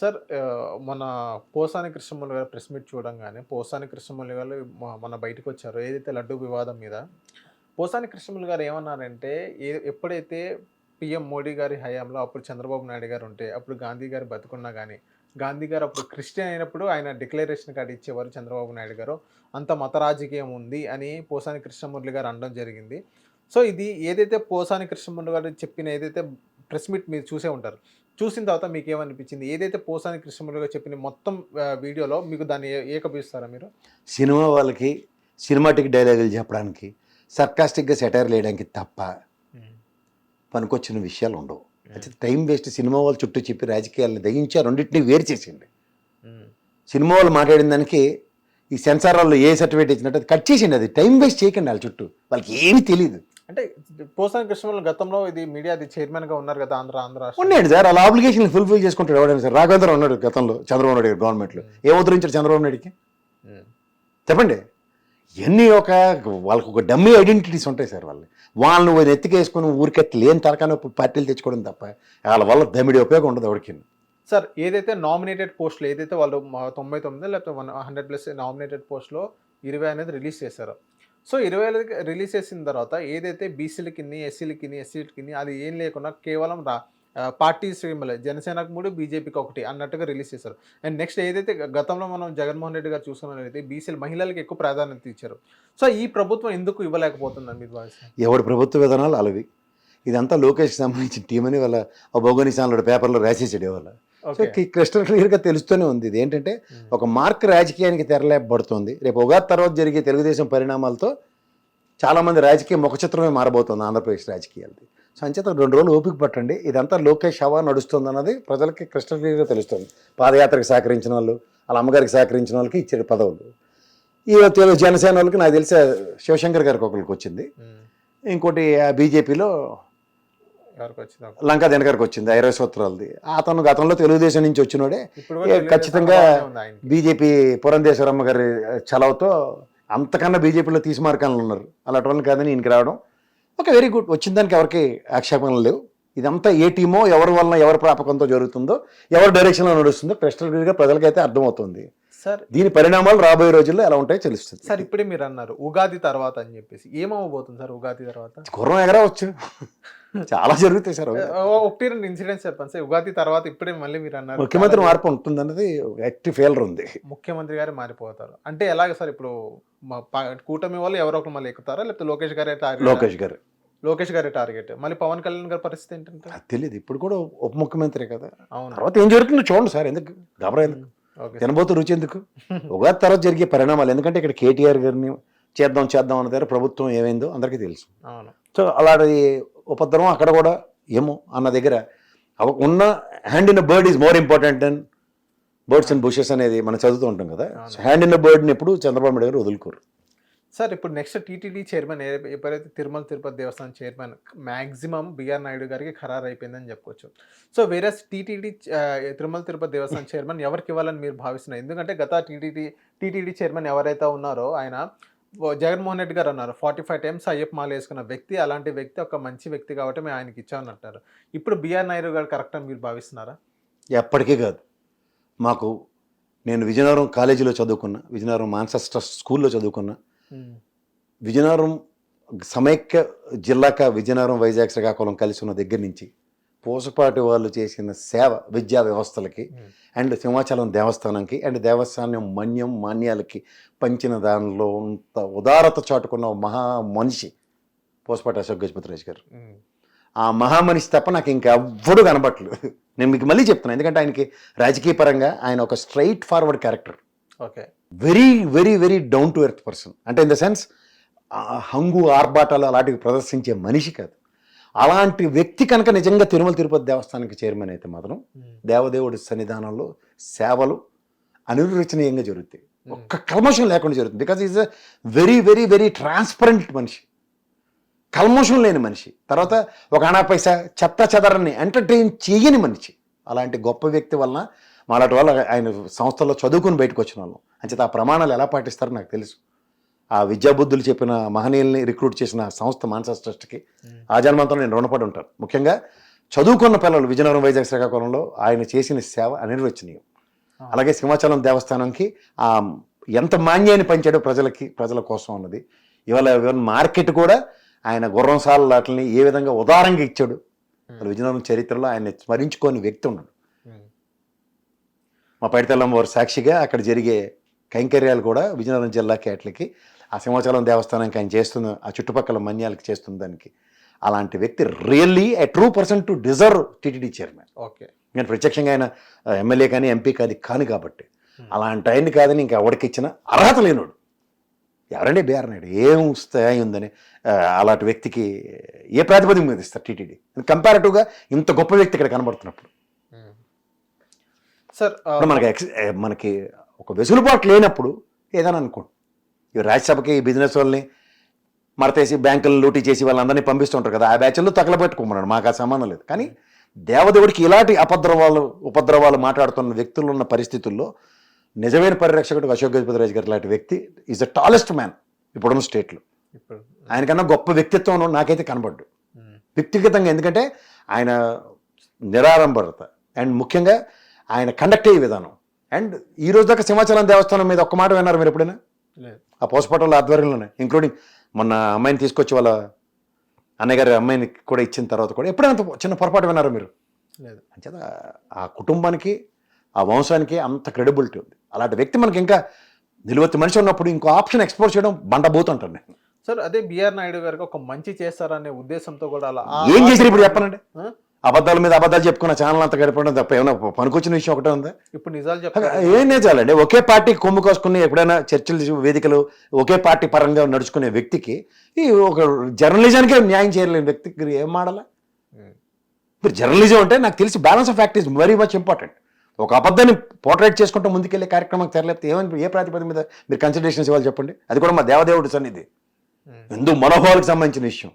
Sir మన పోసాని కృష్ణమూర్తి గారు press meet చూడంగానే పోసాని కృష్ణమూర్తి గారు మన బయటకు వచ్చారు. ఏదైతే లడ్డు వివాదం మీద పోసాని కృష్ణమూర్తి గారు ఏమన్నారంటే ఏ ఎప్పుడైతే పిఎం మోడీ గారి హయాంలో అప్పుడు చంద్రబాబు నాయుడు గారు ఉంటే అప్పుడు గాంధీ గారు బతుకున్నా కానీ గాంధీ గారు అప్పుడు క్రిస్టియన్ అయినప్పుడు ఆయన డిక్లరేషన్ కార్డు ఇచ్చేవారు చంద్రబాబు నాయుడు గారు. అంత మత రాజకీయం ఉంది అని పోసాని కృష్ణమూర్తి గారు అనడం జరిగింది. సో ఇది ఏదైతే పోసాని కృష్ణమూర్తి గారు చెప్పిన ఏదైతే ప్రెస్ మీట్ మీరు చూసే ఉంటారు చూసిన తర్వాత మీకు ఏమనిపించింది ఏదైతే పోసాని కృష్ణమూర్తి గారు చెప్పిన మొత్తం వీడియోలో మీకు దాన్ని ఏకపిస్తారా మీరు? సినిమా వాళ్ళకి సినిమాటిక్ డైలాగులు చెప్పడానికి సర్కాస్టిక్గా సెటైర్ వేయడానికి తప్ప పనికొచ్చిన విషయాలు ఉండవు. అయితే టైం వేస్ట్ సినిమా వాళ్ళు చుట్టూ చెప్పి రాజకీయాలను దయించి రెండింటినీ వేరు చేసింది. సినిమా వాళ్ళు మాట్లాడిన దానికి ఈ సెన్సార్ వాళ్ళు ఏ సర్టిఫికేట్ ఇచ్చినట్టు అది కట్ చేసిండి అది టైం వేస్ట్ చేయకండి వాళ్ళ చుట్టూ. వాళ్ళకి ఏమీ తెలియదు అంటే పోసాని కృష్ణమూర్తి గతంలో ఇది మీడియా అది చైర్మన్గా ఉన్నారు కదా ఆంధ్ర ఆంధ్ర. ఉన్నాయండి సార్. వాళ్ళ ఆబ్లిగేషన్ ఫుల్ఫిల్ చేసుకుంటాడు ఎవడైనా సార్. రాఘవేంద్ర ఉన్నాడు గతంలో చంద్రబాబు నాయుడు గవర్నమెంట్లో ఏ ఉద్ధరించాడు చంద్రబాబు నాయుడుకి. చెప్పండి. ఇవన్నీ ఒక వాళ్ళకు ఒక డమ్మీ ఐడెంటిటీస్ ఉంటాయి సార్ వాళ్ళు వాళ్ళని పోయి నెత్తికేసుకుని ఊరికెత్తి లేని తరకానే పార్టీలు తెచ్చుకోవడం తప్ప వాళ్ళ వల్ల దమిడి ఉపయోగం ఉండదు ఎవరికి. సార్ ఏదైతే నామినేటెడ్ పోస్టులు ఏదైతే వాళ్ళు తొంభై తొమ్మిది లేకపోతే వన్ హండ్రెడ్ ప్లస్ నామినేటెడ్ పోస్ట్లో ఇరవై అనేది రిలీజ్ చేశారు సో ఇరవై రిలీజ్ చేసిన తర్వాత ఏదైతే బీసీలకిని ఎస్సీలకి ఎస్సీలకిని అది ఏం లేకుండా కేవలం రా పార్టీ శ్రీమలే జనసేనకు మూడు బీజేపీకి ఒకటి అన్నట్టుగా రిలీజ్ చేశారు. అండ్ నెక్స్ట్ ఏదైతే గతంలో మనం జగన్మోహన్ రెడ్డి గారు చూసుకున్నట్లయితే బీసీలు మహిళలకు ఎక్కువ ప్రాధాన్యత ఇచ్చారు. సో ఈ ప్రభుత్వం ఎందుకు ఇవ్వలేకపోతుందని మీరు భావిస్తారు ప్రభుత్వ విధానాలు అలవి. ఇదంతా లోకేష్కి సంబంధించిన టీం అని వాళ్ళ భౌగోళిక పేపర్లో రాసేసాడు వాళ్ళ సో క్రిస్టల్ క్లియర్గా తెలుస్తూనే ఉంది. ఇది ఏంటంటే ఒక మార్క్ రాజకీయానికి తెరలేపబడుతుంది. రేపు ఉగాది తర్వాత జరిగే తెలుగుదేశం పరిణామాలతో చాలామంది రాజకీయ ముఖ చిత్రమే మారబోతుంది ఆంధ్రప్రదేశ్ రాజకీయాలది. సో అంచేత రెండు రోజులు ఓపిక పట్టండి. ఇదంతా లోకేష్ హవా నడుస్తుంది అన్నది ప్రజలకి క్రిస్టల్ క్లియర్గా తెలుస్తుంది. పాదయాత్రకు సహకరించిన వాళ్ళు వాళ్ళ అమ్మగారికి సహకరించిన వాళ్ళకి ఇచ్చాడు పదవులు. ఈ తెలుగు జనసేన వాళ్ళకి నాకు తెలిసే శివశంకర్ గారికి ఒకరికి వచ్చింది. ఇంకోటి బీజేపీలో లంకా దినకర్కి వచ్చింది ఐరవ సూత్రాలది. అతను గతంలో తెలుగుదేశం నుంచి వచ్చినోడే. ఖచ్చితంగా. బీజేపీ పురంధేశ్వరమ్మ గారి చలవతో అంతకన్నా బీజేపీలో తీసి మార్కాలు ఉన్నారు. అలాంటి వాళ్ళని కాదని ఈయనకి రావడం ఒక వెరీ గుడ్ వచ్చిన దానికి ఎవరికి ఆక్షేపణలు లేవు. ఇదంతా ఏ టీమో ఎవరి వలన ఎవరి ప్రాపకంతో జరుగుతుందో ఎవరి డైరెక్షన్లో నడుస్తుందో క్రిస్టల్గా ప్రజలకైతే అర్థమవుతుంది. సార్ దీని పరిణామాలు రాబోయే రోజుల్లో ఎలా ఉంటాయో తెలుస్తుంది. సార్ ఇప్పుడే మీరు అన్నారు ఉగాది తర్వాత అని చెప్పేసి. ఏమవ్వబోతుంది సార్ ఉగాది తర్వాత? గుర్రం ఎగరవచ్చు చాలా జరుగుతాయి సార్ ఒకటి రెండు ఇన్సిడెంట్స్ చెప్పండి సార్. ఉగాది తర్వాత ఇప్పుడే మళ్ళీ మీరు అన్నారు. ముఖ్యమంత్రి మార్పు ఉంటుందన్నది యాక్టివ్ ఫెయిలర్ ఉంది. ముఖ్యమంత్రి గారు మారిపోతారు. అంటే ఎలాగ సార్ ఇప్పుడు కూటమి వాళ్ళు ఎవరో ఒకరు మళ్ళీ ఎక్కుతారా? లేకపోతే లోకేష్ గారే టార్గెట్? లోకేష్ గారు. లోకేష్ గారే టార్గెట్. మళ్ళీ పవన్ కళ్యాణ్ గారి పరిస్థితి ఏంటంటే? తెలియదు ఇప్పుడు కూడా ఉప ముఖ్యమంత్రి కదా. అవును. తర్వాత ఏం జరుగుతుందో చూడండి సార్. ఎందుకు? గబరా ఎందుకు ఓకే తినబోతు రుచి ఎందుకు? ఉగాది తర్వాత జరిగే పరిణామాలు ఎందుకంటే ఇక్కడ కేటీఆర్ గారిని చేద్దాం చేద్దాం అన్న దగ్గర ప్రభుత్వం ఏమైందో అందరికీ తెలుసు. సో అలాంటి ఉపద్రవం అక్కడ కూడా ఏమో అన్న దగ్గర ఉన్న hand in bird is more important than birds and bushes అనేది మనం చదువుతూ ఉంటాం కదా. హ్యాండ్ ఇన్ బర్డ్ని ఎప్పుడు చంద్రబాబు నాయుడు గారు వదులుకోరు. సార్ ఇప్పుడు నెక్స్ట్ టీటీడీ చైర్మన్ ఎప్పుడైతే తిరుమల తిరుపతి దేవస్థానం చైర్మన్ మ్యాక్సిమం బిఆర్ నాయుడు గారికి ఖరారు అయిపోయిందని చెప్పుకోవచ్చు సో వేరే టీటీడీ తిరుమల తిరుపతి దేవస్థానం చైర్మన్ ఎవరికి ఇవ్వాలని మీరు భావిస్తున్నారు? ఎందుకంటే గత టీటీడీ టీటీడీ చైర్మన్ ఎవరైతే ఉన్నారో ఆయన జగన్మోహన్ రెడ్డి గారు అన్నారు ఫార్టీ ఫైవ్ టైమ్స్ అయ్యప్ప మాల వేసుకున్న వ్యక్తి అలాంటి వ్యక్తి ఒక మంచి వ్యక్తి కాబట్టి మేము ఆయనకి ఇచ్చామని అంటారు ఇప్పుడు బిఆర్ నాయుడు గారు కరెక్ట్ అని మీరు భావిస్తున్నారా? ఎప్పటికీ కాదు. మాకు నేను విజయనగరం కాలేజీలో చదువుకున్నా విజయనగరం మాన్సెస్టర్ స్కూల్లో చదువుకున్నా విజయనగరం సమైక్య జిల్లాక విజయనగరం వైజాగ్ శ్రీకాకుళం కలిసి ఉన్న దగ్గర నుంచి పూసపాటి వాళ్ళు చేసిన సేవ విద్యా వ్యవస్థలకి అండ్ సింహాచలం దేవస్థానంకి అండ్ దేవస్థానం మన్యం మాన్యాలకి పంచిన దానిలో అంత ఉదారత చాటుకున్న మహా మనిషి పూసపాటి అశోక్ గజపతిరాజు గారు. ఆ మహామనిషి తప్ప నాకు ఇంకెవ్వడు కనబట్టలేదు నేను మీకు మళ్ళీ చెప్తున్నాను ఎందుకంటే ఆయనకి రాజకీయ పరంగా ఆయన ఒక straightforward character. Okay very very very down to earth person అంటే ఇన్ ద సెన్స్ హంగు ఆర్భాటాలు అలాంటివి ప్రదర్శించే మనిషి కాదు. అలాంటి వ్యక్తి కనుక నిజంగా తిరుమల తిరుపతి దేవస్థానానికి చైర్మన్ అయితే మాత్రం ఉమ్. దేవదేవుడి సన్నిధానంలో సేవలు అనిర్వచనీయంగా జరుగుతాయి. ఉమ్. ఒక్క కల్మషం లేకుండా జరుగుతుంది. Because is a very very very transparent మనిషి. కల్మషం లేని మనిషి. తర్వాత ఒక అనా పైసా చెత్త చెదరని ఎంటర్టైన్ చేయని మనిషి. అలాంటి గొప్ప వ్యక్తి వలన మాలాంటి వాళ్ళు ఆయన సంస్థల్లో చదువుకుని బయటకు వచ్చిన వాళ్ళం. అంచేత ఆ ప్రమాణాలు ఎలా పాటిస్తారో నాకు తెలుసు. ఆ విద్యాబుద్ధులు చెప్పిన మహనీయుల్ని రిక్రూట్ చేసిన సంస్థ మాన్సస్ ట్రస్ట్కి. ఆ జన్మంతో నేను రుణపడి ఉంటాను. ముఖ్యంగా చదువుకున్న పిల్లలు విజయనగరం వైజాగ్ శ్రీకాకుళంలో ఆయన చేసిన సేవ అనిర్వచనీయం. అలాగే సింహాచలం దేవస్థానంకి ఆ ఎంత మాన్యాన్ని పంచాడో ప్రజలకి ప్రజల కోసం అన్నది. ఇవాళ మార్కెట్ కూడా ఆయన గుర్రం సాల వాటిని ఏ విధంగా ఉదారంగా ఇచ్చాడు. విజయనగరం చరిత్రలో ఆయన స్మరించుకోని వ్యక్తి ఉన్నాడు. మా పైడితల్లమ్మ వారి సాక్షిగా అక్కడ జరిగే కైంకర్యాలు కూడా విజయనగరం జిల్లా కేటలకి ఆ సింహాచలం దేవస్థానానికి ఆయన చేస్తున్న ఆ చుట్టుపక్కల మన్యాలకి చేస్తున్న దానికి అలాంటి వ్యక్తి really a true person to deserve TTD chairman. Okay. నేను ప్రత్యక్షంగా ఆయన ఎమ్మెల్యే కానీ ఎంపీ కాదు కాను కాబట్టి. అలాంటి ఆయన్ని కాదని ఇంకా ఎవరికి ఇచ్చిన అర్హత లేనోడు. ఎవరండి బీఆర్ నాయుడు? ఏం స్థాయి ఉందని అలాంటి వ్యక్తికి ఏ ప్రాతిపదిక మీద ఇస్తారు టీటీడీ? కంపారిటివ్గా ఇంత గొప్ప వ్యక్తి ఇక్కడ కనబడుతున్నప్పుడు. సార్ ఇప్పుడు మనకి ఎక్స్ మనకి ఒక వెసులుబాటు లేనప్పుడు ఏదైనా అనుకోండి. ఈ రాజ్యసభకి ఈ బిజినెస్ వాళ్ళని మరతేసి బ్యాంకులను లూటీ చేసి వాళ్ళందరినీ పంపిస్తుంటారు కదా ఆ బ్యాచ్లో తగలబెట్టుకోమన్నాడు. మాకు ఆ సంబంధం లేదు. కానీ దేవదేవుడికి ఇలాంటి అపద్రవాలు ఉపద్రవాలు మాట్లాడుతున్న వ్యక్తులు ఉన్న పరిస్థితుల్లో నిజమైన పరిరక్షకుడు అశోక్ గజపతిరాజు గారు లాంటి వ్యక్తి ఈజ్ ద టాలెస్ట్ మ్యాన్ ఇప్పుడున్న స్టేట్లో. ఆయనకన్నా గొప్ప వ్యక్తిత్వం నాకైతే కనబడ్డు. వ్యక్తిగతంగా ఎందుకంటే ఆయన నిరాడంబరత. అండ్ ముఖ్యంగా ఆయన కండక్ట్ అయ్యే విధానం. అండ్ ఈ రోజు దాకా సింహాచలం దేవస్థానం మీద ఒక్క మాట విన్నారు మీరు ఎప్పుడైనా? లేదు. ఆ పోస్ట్మార్టంలో ఆధ్వర్యంలోనే ఇంక్లూడింగ్ మొన్న అమ్మాయిని తీసుకొచ్చి వాళ్ళ అన్నయ్య గారి అమ్మాయిని కూడా ఇచ్చిన తర్వాత కూడా ఎప్పుడైనా చిన్న పొరపాటు విన్నారు మీరు? లేదు. అంచేత ఆ కుటుంబానికి ఆ వంశానికి అంత క్రెడిబిలిటీ ఉంది. అలాంటి వ్యక్తి మనకి ఇంకా నిలువెత్తి మనిషి ఉన్నప్పుడు ఇంకో ఆప్షన్ ఎక్స్ప్లోర్ చేయడం బండబోతుంటాను నేను సార్ అదే బిఆర్ నాయుడు గారికి ఒక మంచి చేస్తారనే ఉద్దేశంతో కూడా అలా ఏం చేశారు ఇప్పుడు చెప్పనండి? అబద్ధాల మీద అబద్ధాలు చెప్పుకున్న ఛానల్ అంతా గడపడం తప్ప ఏమైనా పనికొచ్చిన విషయం ఒకటే ఉందా? ఇప్పుడు నిజాలు చెప్తారు ఏం నిజాలండి? ఒకే పార్టీ కొమ్ము కోసుకుని ఎప్పుడైనా చర్చలు వేదికలు ఒకే పార్టీ పరంగా నడుచుకునే వ్యక్తికి ఈ ఒక జర్నలిజానికే న్యాయం చేయలేని వ్యక్తికి ఏం మాడాలా. ఇప్పుడు జర్నలిజం అంటే నాకు తెలిసి balance of fact is very much important ఒక అబద్ధాన్ని పోర్ట్రేట్ చేసుకుంటూ ముందుకెళ్ళే కార్యక్రమం తెరలేకపోతే ఏమని ఏ ప్రాతిపదిక మీద మీరు కన్సిడరేషన్స్ ఇవ్వాలి చెప్పండి? అది కూడా మా దేవదేవుడి సన్నిధి. హిందూ మనోభావాలకు సంబంధించిన విషయం.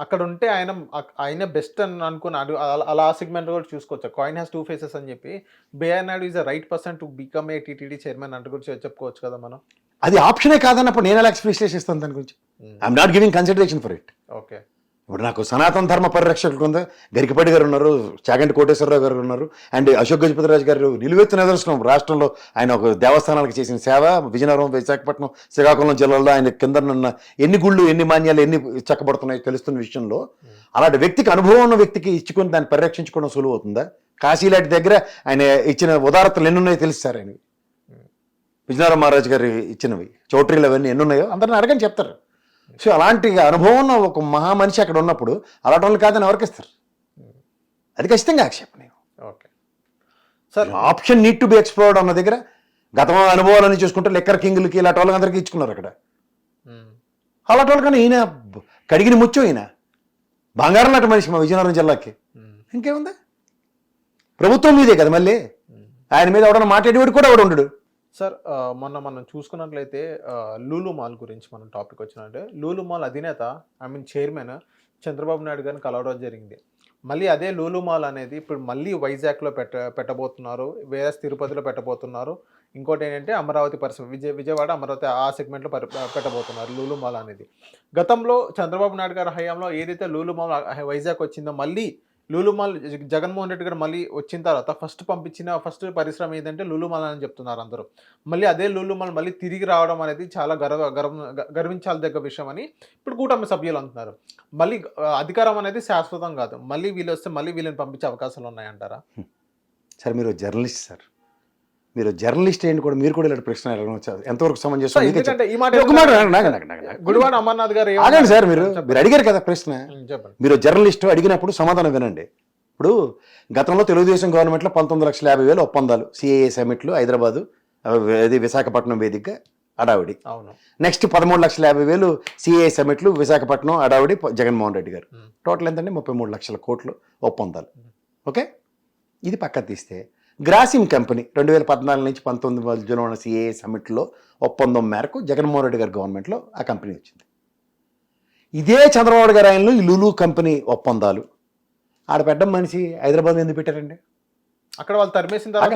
అక్కడ ఉంటే ఆయన ఆయనే బెస్ట్ అని అనుకుని అడు- అలా- సెగ్మెంట్ కూడా చూసుకోవచ్చు. కాయిన్ హ్యాస్ టూ ఫేసెస్ అని చెప్పి B R Naidu is a right person to become a TTD chairman అంటూ కూడా చె- చెప్పుకోవచ్చు కదా మనం. అది ఆప్షనే కాదన్నప్పుడు నేను ఎలా విశ్లేషిస్తాను దాని గురించి? I'm not giving consideration for it okay ఇప్పుడు నాకు సనాతన ధర్మ పరిరక్షకులు ఉంది గరికపాటి గారు ఉన్నారు చాగంటి కోటేశ్వరరావు గారు ఉన్నారు అండ్ అశోక్ గజపతిరాజు గారు నిలువెత్తు నిదర్శనం. రాష్ట్రంలో ఆయన ఒక దేవస్థానాలకు చేసిన సేవ విజయనగరం విశాఖపట్నం శ్రీకాకుళం జిల్లాలో ఆయన కింద ఉన్న ఎన్ని గుళ్ళు ఎన్ని మాన్యాలు ఎన్ని చక్కబడుతున్నాయో తెలుస్తున్న విషయంలో అలాంటి వ్యక్తికి అనుభవం ఉన్న వ్యక్తికి ఇచ్చుకొని దాన్ని పరిరక్షించుకోవడం సులువు అవుతుందా కాశీలాంటి దగ్గర ఆయన ఇచ్చిన ఉదారతలు ఎన్ని ఉన్నాయో తెలుసు సార్ విజయనగరం మహారాజు గారు ఇచ్చినవి. చౌట్రీలు అవన్నీ ఎన్ని ఉన్నాయో అందరిని అడగని చెప్తారు. సో అలాంటి అనుభవం ఉన్న ఒక మహా మనిషి అక్కడ ఉన్నప్పుడు అలాంటి వాళ్ళు కాదని ఎవరికి ఇస్తారు? అది ఖచ్చితంగా ఆక్షేపణ okay. Sir option need to be explored అన్న దగ్గర గతం అనుభవాలని చూసుకుంటే లెక్కర్ కింగులకి ఇలాంటి వాళ్ళందరికీ ఇచ్చుకున్నారు అక్కడ. అలాంటి వాళ్ళు కానీ ఈయన కడిగిన ముచ్చు ఈయన. బంగారం లాంటి మనిషి మా విజయనగరం జిల్లాకి. ఇంకేముంది? ప్రభుత్వం మీదే కదా మళ్ళీ. ఆయన మీద ఎవడన్నా మాట్లాడేవాడు కూడా ఎవడు ఉండడు. సార్ మొన్న మనం చూసుకున్నట్లయితే లూలు మాల్ గురించి మనం టాపిక్ వచ్చినట్టే లూలు మాల్ అధినేత I mean chairman Chandrababu Naidu గారిని కలవడం జరిగింది. మళ్ళీ అదే లూలు మాల్ అనేది ఇప్పుడు మళ్ళీ వైజాగ్లో పెట్ట పెట్టబోతున్నారు వేరే తిరుపతిలో పెట్టబోతున్నారు. ఇంకోటి ఏంటంటే అమరావతి పరిశ్రమ విజయ విజయవాడ అమరావతి ఆ సెగ్మెంట్లో పరి పెట్టబోతున్నారు లూలు మాల్ అనేది. గతంలో చంద్రబాబు నాయుడు గారి హయాంలో ఏదైతే లూలు మాల్ వైజాగ్ వచ్చిందో మళ్ళీ లూలుమాల్ జగన్మోహన్ రెడ్డి గారు మళ్ళీ వచ్చిన తర్వాత ఫస్ట్ పంపించిన ఫస్ట్ పరిశ్రమ ఏదంటే లూలుమాల్ అని చెప్తున్నారు అందరూ. మళ్ళీ అదే లూలుమాల్ మళ్ళీ తిరిగి రావడం అనేది చాలా గర్వ గర్వ గర్వించాల్దగ్గ విషయం అని ఇప్పుడు కూటమి సభ్యులు అంటున్నారు. మళ్ళీ అధికారం అనేది శాశ్వతం కాదు. మళ్ళీ వీళ్ళు వస్తే మళ్ళీ వీళ్ళని పంపించే అవకాశాలు ఉన్నాయంటారా? సార్ మీరు జర్నలిస్ట్ సార్. మీరు జర్నలిస్ట్ ఏంటి కూడా మీరు కూడా ఇలాంటి ప్రశ్న చా- ఎంతవరకు సమంజసం. గుడివాడ అమర్నాథ్ గారు సార్ మీరు. మీరు అడిగారు కదా ప్రశ్న. మీరు జర్నలిస్ట్ అడిగినప్పుడు సమాధానం వినండి. ఇప్పుడు గతంలో తెలుగుదేశం గవర్నమెంట్లో పంతొమ్మిది లక్షల యాభై వేలు ఒప్పందాలు. సిఏఏ సమిట్లు హైదరాబాదు అది విశాఖపట్నం వేదిక అడావిడి. నెక్స్ట్ పదమూడు లక్షల యాభై వేలు సిఏఏ సమిట్లు విశాఖపట్నం అడావిడి జగన్మోహన్ రెడ్డి గారు. టోటల్ ఎంతండి? ముప్పై మూడు లక్షల కోట్లు ఒప్పందాలు. ఓకే? ఇది పక్క తీస్తే గ్రాసిమ్ కంపెనీ రెండు వేల పద్నాలుగు నుంచి పంతొమ్మిది మధ్యలో ఉన్న సిఏఏ సమిట్లో ఒప్పందం మేరకు జగన్మోహన్ రెడ్డి గారి గవర్నమెంట్లో ఆ కంపెనీ వచ్చింది. ఇదే చంద్రబాబు గారి ఆయనలో ఈ లులు కంపెనీ ఒప్పందాలు. ఆడ పెట్టడం మనిషి హైదరాబాద్ ఎందుకు పెట్టారండి? అక్కడ వాళ్ళు తరిమేసిన తర్వాత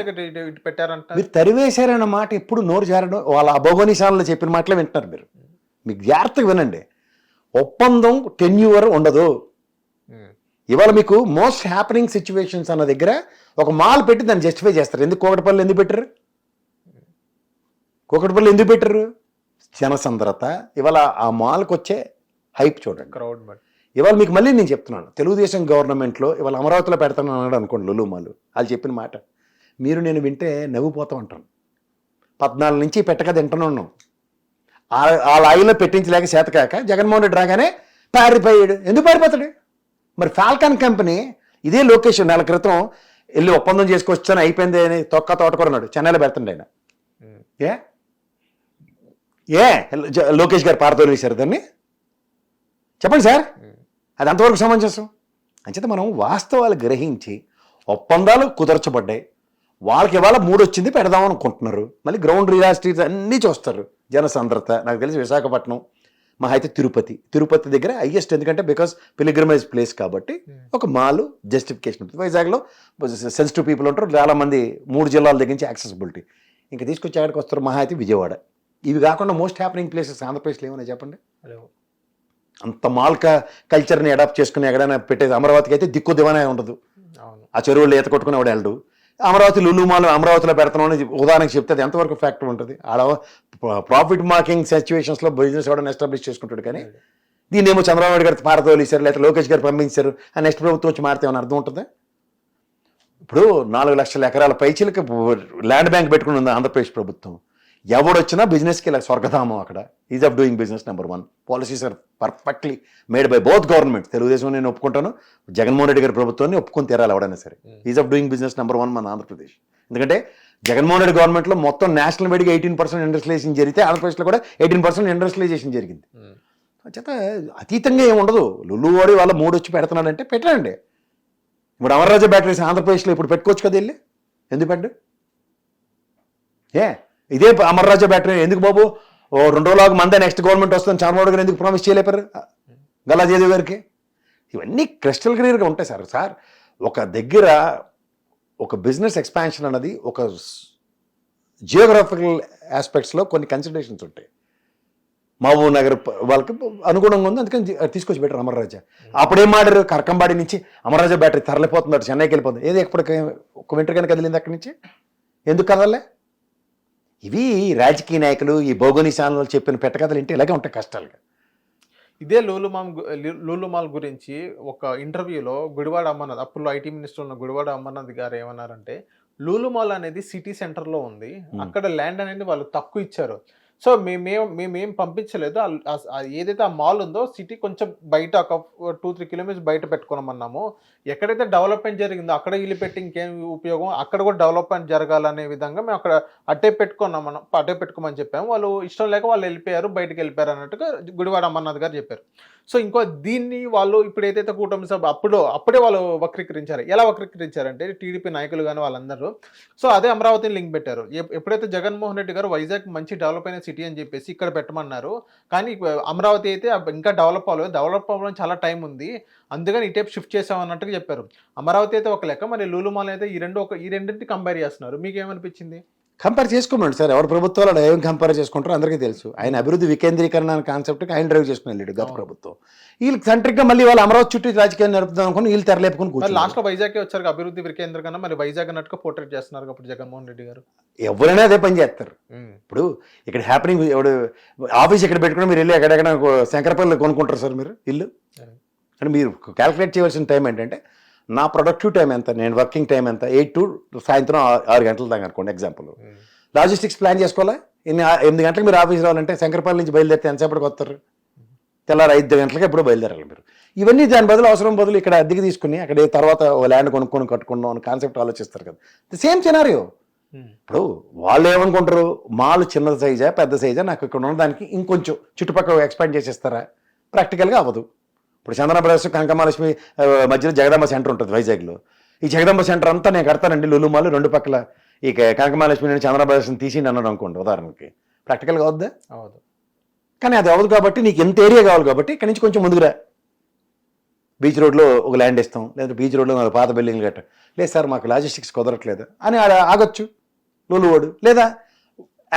పెట్టారంట. మీరు తరివేశారన్న మాట ఎప్పుడు నోరు జారడం వాళ్ళ అభోగనిశాలలో చెప్పిన మాటలే వింటున్నారు మీరు. మీకు జాగ్రత్తగా వినండి. ఒప్పందం టెన్యూవర్ ఉండదు. ఇవాళ మీకు మోస్ట్ హ్యాపెనింగ్ సిచ్యువేషన్స్ అన్న దగ్గర ఒక మాల్ పెట్టి దాన్ని జస్టిఫై చేస్తారు. ఎందుకు కోకటపల్లి ఎందుకు పెట్టారు? కోకటపల్లి ఎందుకు పెట్టారు? జనసంద్రత. ఇవాళ ఆ మాల్కి వచ్చే హైప్ చూడండి. క్రౌడ్ బట్ ఇవాళ మీకు మళ్ళీ నేను చెప్తున్నాను. తెలుగుదేశం గవర్నమెంట్లో ఇవాళ అమరావతిలో పెడతాను అన్నాడు అనుకోండి లులు మాలు. వాళ్ళు చెప్పిన మాట. మీరు నేను వింటే నవ్వుపోతా ఉంటాను. పద్నాలుగు నుంచి పెట్టక తింటూనే ఉన్నాం. ఆ- ఆ లాయిలో పెట్టించలేక చేతకాక జగన్మోహన్ రెడ్డి రాగానే పారిపోయాడు. ఎందుకు పారిపోతాడు? మరి ఫాల్కాన్ కంపెనీ ఇదే లొకేషన్ నెల క్రితం వెళ్ళి ఒప్పందం చేసుకొచ్చాను అయిపోయింది అని తొక్క తోటకూరన్నాడు చెన్నైలో పెడుతుండే ఆయన. ఏ? ఏ? లోకేష్ గారు పారదోలేశారు దాన్ని? చెప్పండి సార్. అది అంతవరకు సమంజసం? అంచేత మనం వాస్తవాలు గ్రహించి ఒప్పందాలు కుదర్చబడ్డాయి. వాళ్ళకి ఇవాళ మూడు వచ్చింది పెడదాం అనుకుంటున్నారు. మళ్ళీ గ్రౌండ్ రియాలిటీస్ అన్నీ చూస్తారు. జనసాంద్రత నాకు తెలిసి విశాఖపట్నం మా అయితే తిరుపతి. తిరుపతి దగ్గర హైయెస్ట్ ఎందుకంటే బికాస్ పిలిగ్రమైజ్ ప్లేస్ కాబట్టి ఒక మాలు జస్టిఫికేషన్ ఉంటుంది. వైజాగ్లో సెన్సిటివ్ పీపుల్ ఉంటారు. చాలా మంది మూడు జిల్లాల దగ్గర నుంచి యాక్సెసిబిలిటీ ఇంకా తీసుకొచ్చి ఎక్కడికి వస్తారు? మహా అయితే విజయవాడ. ఇవి కాకుండా మోస్ట్ హ్యాపెనింగ్ ప్లేసెస్ ఆంధ్రప్రదేశ్లో ఏమైనా చెప్పండి? అంత మాల్క కల్చర్ని అడాప్ట్ చేసుకుని ఎక్కడైనా పెట్టేది అమరావతికి అయితే దిక్కు దివానే ఉండదు ఆ చెరువుల్లో ఈత కొట్టుకుని వాడు వెళ్ళడు. అమరావతి లులు మాల్ అమరావతిలో పెడతామని ఉదాహరణకి చెప్తే అది ఎంతవరకు ఫ్యాక్టర్ ఉంటుంది? ఆడ ప్రాఫిట్ మార్కింగ్ సిచ్యువేషన్స్లో బిజినెస్ ఎవడైనా ఎస్టాబ్లిష్ చేసుకుంటాడు కానీ దీన్ని ఏమో చంద్రబాబు నాయుడు గారు పారదోలేశారు లేకపోతే లోకేష్ గారు పంపించారు ఆ నెక్స్ట్ ప్రభుత్వం వచ్చి మారితే ఏమైనా అర్థం ఉంటుంది? ఇప్పుడు నాలుగు లక్షల ఎకరాల పైచీలకి ల్యాండ్ బ్యాంక్ పెట్టుకుని ఉంది ఆంధ్రప్రదేశ్ ప్రభుత్వం. ఎవడొచ్చినా బిజినెస్కి ఇలా స్వర్గధామం అక్కడ. Ease of doing business number one policies are perfectly made by both government Telugu Desam నేను ఒప్పుకుంటాను జగన్మోహన్ రెడ్డి గారి ప్రభుత్వాన్ని ఒప్పుకొని తీరాలి ఎవడైనా సరే. Ease of doing business number one మన ఆంధ్రప్రదేశ్. ఎందుకంటే జగన్మోహన్ రెడ్డి గవర్నమెంట్లో మొత్తం నేషనల్ వైడ్గా ఎయిటీన్ పర్సెంట్ ఇండస్ట్రియలైజేషన్ జరిగితే ఆంధ్రప్రదేశ్లో కూడా ఎయిటీన్ పర్సెంట్ ఇండస్ట్రియలైజేషన్ జరిగింది. చేత అతీతంగా ఏమి ఉండదు. లుల్లువాడి వాళ్ళ మూడు వచ్చి పెడుతున్నాడంటే పెట్టండి ఇప్పుడు అమర్రాజా బ్యాటరీస్ ఆంధ్రప్రదేశ్లో ఇప్పుడు పెట్టుకోవచ్చు కదా వెళ్ళి? ఎందుకు పెట్టు ఏ? ఇదే అమర్రాజా బ్యాటరీ. ఎందుకు బాబు? ఓ రెండు రోజులకు మందే నెక్స్ట్ గవర్నమెంట్ వస్తుంది. చంద్రబాబు గారు ఎందుకు ప్రామిస్ చేయలేపారు? గల్లాజేదేవి గారికి. ఇవన్నీ క్రిస్టల్ క్లియర్గా ఉంటాయి సార్. సార్ ఒక దగ్గర ఒక బిజినెస్ ఎక్స్పాన్షన్ అన్నది ఒక జియోగ్రాఫికల్ ఆస్పెక్ట్స్లో కొన్ని కన్సిడరేషన్స్ ఉంటాయి. మహబూబ్ నగర్ వాళ్ళకి అనుగుణంగా ఉంది. అందుకని తీసుకొచ్చి బెటర్ అమర్రాజా అప్పుడేం మాడారు కరకంబాడి నుంచి అమర్రాజా బ్యాటరీ తరలిపోతుంది అటు చెన్నైకి వెళ్ళిపోతుంది ఏది ఎప్పటికీ ఒక వింటర్ కనుక కదిలింది అక్కడి నుంచి? ఎందుకు కదలే ఇవి రాజకీయ నాయకులు ఈ భౌగోళిక ఛానల్ చెప్పిన పెట్టకథలు ఇంటే ఇలాగే ఉంటాయి కష్టాలుగా. ఇదే లూలుమామ్ గు- లు- లూలుమాల్ గురించి ఒక ఇంటర్వ్యూలో గుడివాడ అమర్నాథ్ అప్పుడు ఐటీ మినిస్టర్ ఉన్న గుడివాడ అమర్నాథ్ గారు ఏమన్నారంటే లూలుమాల్ అనేది సిటీ సెంటర్లో ఉంది. అక్కడ ల్యాండ్ అనేది వాళ్ళు తక్కువ ఇచ్చారు. సో మేమేం మేమేం పంపించలేదు. ఏదైతే ఆ మాల్ ఉందో సిటీ కొంచెం బయట ఒక టూ త్రీ కిలోమీటర్స్ బయట పెట్టుకోమన్నాము ఎక్కడైతే డెవలప్మెంట్ జరిగిందో అక్కడ ఇల్లు పెట్టి ఇంకేం ఉపయోగం? అక్కడ కూడా డెవలప్మెంట్ జరగాలనే విధంగా మేము అక్కడ అట్టే పెట్టుకున్నాం మనం అట్టే పెట్టుకోమని చెప్పాము. వాళ్ళు ఇష్టం లేక వాళ్ళు వెళ్ళిపోయారు బయటకు వెళ్ళిపోయారు అన్నట్టుగా గుడివాడ అమర్నాథ్ గారు చెప్పారు. సో ఇంకో దీన్ని వాళ్ళు ఇప్పుడు ఏదైతే కూటమి సభ అప్పుడు అప్పుడే వాళ్ళు వక్రీకరించారు. ఎలా వక్రీకరించారంటే టీడీపీ నాయకులు కానీ వాళ్ళందరూ. సో అదే అమరావతిని లింక్ పెట్టారు. ఎప్పుడైతే జగన్మోహన్ రెడ్డి గారు వైజాగ్ మంచి డెవలప్ అయిన సిటీ అని చెప్పేసి ఇక్కడ పెట్టమన్నారు. కానీ అమరావతి అయితే ఇంకా డెవలప్ అవ్వలేదు. డెవలప్ అవ్వడం చాలా టైం ఉంది. అందుకని ఈ టైప్ షిఫ్ట్ చేసామన్నట్టుగా చెప్పారు. అమరావతి అయితే ఒక లెక్క. మరి లూలుమాల్ అయితే ఈ రెండు ఒక ఈ రెండింటిని కంపేర్ చేస్తున్నారు. మీకు ఏమనిపించింది కంపేర్ చేసుకోమండి సార్. ఎవరి ప్రభుత్వాలు ఏం కంపేర్ చేసుకుంటారో అందరికీ తెలుసు. ఆయన అభివృద్ధి వికేంద్రీకరణ అనే కాన్సెప్ట్కి ఆయన డ్రైవ్ చేసుకుని వెళ్ళాడు గత. ప్రభుత్వం. వీళ్ళు సెంట్రిక్గా మళ్ళీ వాళ్ళు అమరావతి చుట్టూ రాజకీయం నడుపుదాం అనుకుని వీళ్ళు తెరలేపుకుని మరి కూర్చున్నారు. లాస్ట్లో వైజాగ్ వచ్చారు అభివృద్ధి వికేంద్ర కన్నా మరి వైజాగ్ అన్నట్టుగా పోర్ట్రేట్ చేస్తున్నారు అప్పుడు జగన్మోహన్ రెడ్డి గారు. ఎవరైనా అదే పని చేస్తారు. ఇప్పుడు ఇక్కడ హ్యాపెనింగ్ ఎవడు ఆఫీస్ ఇక్కడ పెట్టుకుని మీరు వెళ్ళి ఎక్కడెక్కడ శంకరపల్లి కొనుక్కుంటారు సార్ మీరు ఇల్లు. అంటే మీరు క్యాలిక్యులేట్ చేయవలసిన టైం ఏంటంటే నా ప్రొడక్టివ్ టైం ఎంత? నేను వర్కింగ్ టైం ఎంత? ఎయిట్ టు సాయంత్రం ఆరు గంటల దాకా అనుకోండి ఎగ్జాంపుల్ లాజిస్టిక్స్ ప్లాన్ చేసుకోవాలా? ఎన్ని ఎనిమిది గంటలకు మీరు ఆఫీస్ రావాలంటే శంకరపల్లి నుంచి బయలుదేరితే ఎంతసేపటికి వస్తారు? తెల్లారి ఐదు గంటలకి ఎప్పుడు బయలుదేరాలి మీరు. ఇవన్నీ దాని బదులు అవసరం బదులు ఇక్కడ అద్దెకి తీసుకుని అక్కడ తర్వాత ల్యాండ్ కొనుక్కొని కట్టుకుందాం అని కాన్సెప్ట్ ఆలోచిస్తారు కదా. ది సేమ్ సినారియో ఇప్పుడు వాళ్ళు ఏమనుకుంటారు? మాల్ చిన్న సైజా పెద్ద సైజా నాకు ఇక్కడ ఉన్నదానికి ఇంకొంచెం చుట్టుపక్కల ఎక్స్పాండ్ చేసేస్తారా? ప్రాక్టికల్గా అవ్వదు. ఇప్పుడు చందన బ్రదర్స్ కనకమహాలక్ష్మి మధ్యలో జగదాంబ సెంటర్ ఉంటుంది వైజాగ్లో. ఈ జగదాంబ సెంటర్ అంతా నేను కడతానండి లులు మాల్ రెండు పక్కల. ఈ కనకమహాలక్ష్మి నుండి చందన బ్రదర్స్ని తీసి అన్నాడు అనుకోండి ఉదాహరణకి. ప్రాక్టికల్గా అవుద్దా? అవదు. కానీ అది అవ్వదు కాబట్టి నీకు ఎంత ఏరియా కావాలి కాబట్టి ఇక్కడి నుంచి కొంచెం ముందుకురా బీచ్ రోడ్లో ఒక ల్యాండ్ ఇస్తాం లేదా బీచ్ రోడ్లో నాలుగు పాత బిల్డింగ్లు కట్ట లేదు సార్ మాకు లాజిస్టిక్స్ కుదరట్లేదు అని ఆడ ఆగొచ్చు. లూలువాడు లేదా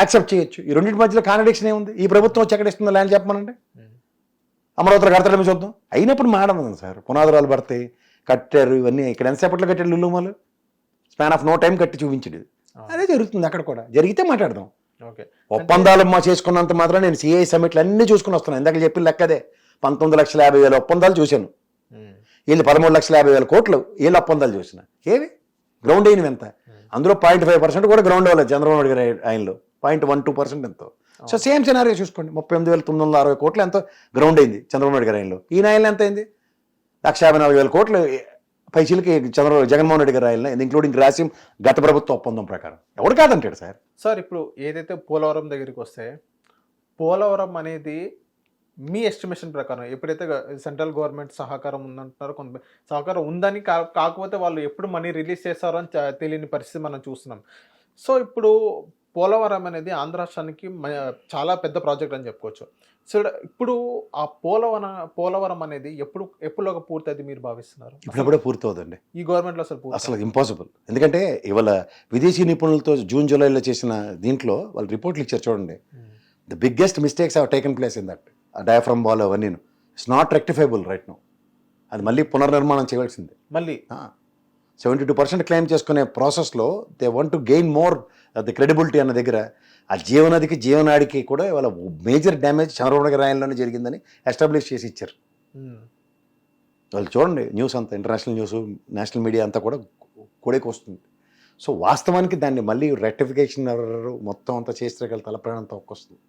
యాక్సెప్ట్ చేయొచ్చు. ఈ రెండింటి మధ్యలో కాంట్రడిక్షన్ ఏముంది? ఈ ప్రభుత్వం వచ్చి ఎక్కడ ఇస్తుందో ల్యాండ్ చెప్పమనండి. అమరావతిలో కడతడమే చూద్దాం. అయినప్పుడు మాడదు సార్. పునాదురాలు పడతాయి కట్టారు ఇవన్నీ ఇక్కడ ఎంతసేపట్లో కట్టారు Lulu mall? Span of no time కట్టి చూపించడు అదే జరుగుతుంది అక్కడ కూడా. జరిగితే మాట్లాడదాం. ఓకే. ఒప్పందాలు మా చేసుకున్నంత మాత్రం నేను సిఐ సమిట్లు అన్ని చూసుకుని వస్తున్నాను. ఇందాక చెప్పిన లెక్కదే. పంతొమ్మిది లక్షల యాభై వేల ఒప్పందాలు చూశాను. వీళ్ళు పదమూడు లక్షల యాభై వేల కోట్లు వీళ్ళు ఒప్పందాలు చూసిన. ఏవి? గ్రౌండ్ అయినవి ఎంత? అందులో పాయింట్ ఫైవ్ పర్సెంట్ కూడా గ్రౌండ్ అవ్వలేదు చంద్రబాబు నాయుడు గారి ఆయనలో. పాయింట్ వన్ టూ పర్సెంట్ ఎంతో. సో సేమ్ సినారియో చూసుకోండి. ముప్పై ఎనిమిది వేల తొమ్మిది వందల అరవై కోట్లు ఎంతో గ్రౌండ్ అయింది చంద్రబాబు నాయుడు గారి ఆయనలో. ఈ ఆయనలో ఎంత అయింది? లక్ష యాభై నాలుగు వేల కోట్లు. పైసలకి చంద్రబాబు జగన్మోహన్ రెడ్డి గారు ఆయన ఇంక్లూడింగ్ రాసిం గత ప్రభుత్వ ఒప్పందం ప్రకారం. ఎవడు కాదంటాడు సార్? సార్ ఇప్పుడు ఏదైతే పోలవరం దగ్గరికి వస్తే పోలవరం అనేది మీ ఎస్టిమేషన్ ప్రకారం ఎప్పుడైతే సెంట్రల్ గవర్నమెంట్ సహకారం ఉందంటున్నారో కొంత సహకారం ఉందని కా కాకపోతే వాళ్ళు ఎప్పుడు మనీ రిలీజ్ చేస్తారో అని తెలియని పరిస్థితి మనం చూస్తున్నాం. సో ఇప్పుడు పోలవరం అనేది ఆంధ్ర రాష్ట్రానికి చాలా పెద్ద ప్రాజెక్ట్ అని చెప్పుకోవచ్చు. సో ఇప్పుడు ఆ పోలవరం పోలవరం అనేది ఎప్పుడు ఎప్పుడులోగా పూర్తయితే మీరు భావిస్తున్నారు? ఇప్పుడప్పుడే పూర్తవుదండి. ఈ గవర్నమెంట్లో అసలు అసలు ఇంపాసిబుల్. ఎందుకంటే ఇవాళ విదేశీ నిపుణులతో జూన్ జూలైలో చేసిన దీంట్లో వాళ్ళు రిపోర్ట్లు ఇచ్చారు చూడండి. The biggest mistakes have taken place in that diaphragm wall అవన్నీ it's not rectifiable right no అది మళ్ళీ పునర్నిర్మాణం చేయవలసిందే మళ్ళీ? సెవెంటీ టూ పర్సెంట్ క్లెయిమ్ చేసుకునే ప్రాసెస్లో they want to gain more the credibility అన్న దగ్గర ఆ జీవనదికి జీవనాడికి కూడా వాళ్ళ మేజర్ డ్యామేజ్ చంద్రబాబు రాయంలోనే జరిగిందని ఎస్టాబ్లిష్ చేసి ఇచ్చారు. ఉమ్. వాళ్ళు చూడండి న్యూస్ అంతా ఇంటర్నేషనల్ న్యూస్ నేషనల్ మీడియా అంతా కూడా కొడేకి వస్తుంది సో వాస్తవానికి దాన్ని మళ్ళీ రెక్టిఫికేషన్ మొత్తం అంతా చేస్తే తల ప్రాణం తొక్కొస్తుంది.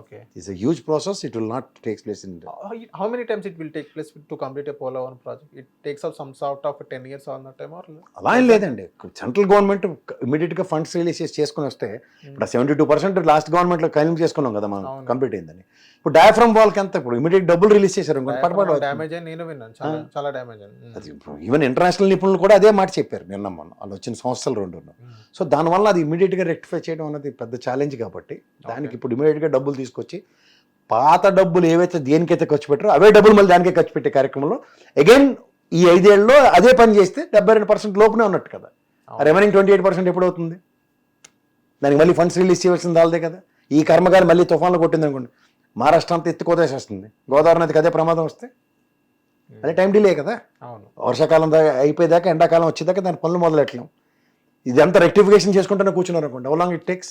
Okay a huge process it will not takes place in how many times it will take place to complete a Polavaram project? It takes up some sort of 10 years on that time or అలా ఏం లేదండి. Central government ఇమీడియట్గా funds release చేసి చేసుకుని వస్తే ఇప్పుడు seventy two percent last గవర్నమెంట్లో claim చేసుకున్నాం కదా మనం. కంప్లీట్ అయిందని. ఇప్పుడు డయాఫ్రమ్ బాల్కి ఎంత ఇప్పుడు ఇమీడియట్ డబ్బులు రిలీజ్ చేశారు పడపడ డ్యామేజ్ అని నేను విన్నాను. చాలా చాలా డ్యామేజ్ అని ఈవెన్ ఇంటర్నేషనల్ నిపుణులు కూడా అదే మాట చెప్పారు నిన్న మొన్న. వాళ్ళు వచ్చిన సంవత్సరాలు రెండు సో దానివల్ల అది ఇమీడియట్గా రెక్టిఫై చేయడం అనేది పెద్ద ఛాలెంజ్ కాబట్టి దానికి. ఇప్పుడు ఇమీడియట్గా డబ్బులు తీసుకొచ్చి పాత డబ్బులు ఏవైతే దేనికైతే ఖర్చు పెట్టారో అవే డబ్బులు మళ్ళీ దానికే ఖర్చు పెట్టే కార్యక్రమంలో అగైన్ ఈ ఐదేళ్ళలో అదే పని చేస్తే డెబ్బై రెండు పర్సెంట్ లోపునే ఉన్నట్టు కదా. రెమైనింగ్ ట్వంటీ ఎయిట్ పర్సెంట్ ఎప్పుడు అవుతుంది దానికి మళ్ళీ ఫండ్స్ రిలీజ్ చేయవలసింది వాళ్ళదే కదా. ఈ కర్మగాలి మళ్ళీ తుఫాన్లు కొట్టింది అనుకోండి మహారాష్ట్ర అంతా ఎత్తుకోదేసేస్తుంది గోదావరి నదికి అదే ప్రమాదం వస్తే అదే టైం డిలే కదా. అవును. వర్షాకాలం దాకా అయిపోయేదాకా ఎండాకాలం వచ్చేదాకా దాని పనులు మొదలెట్టలేం. ఇదంతా రెక్టిఫికేషన్ చేసుకుంటూనే కూర్చున్నారు అనుకోండి how long it takes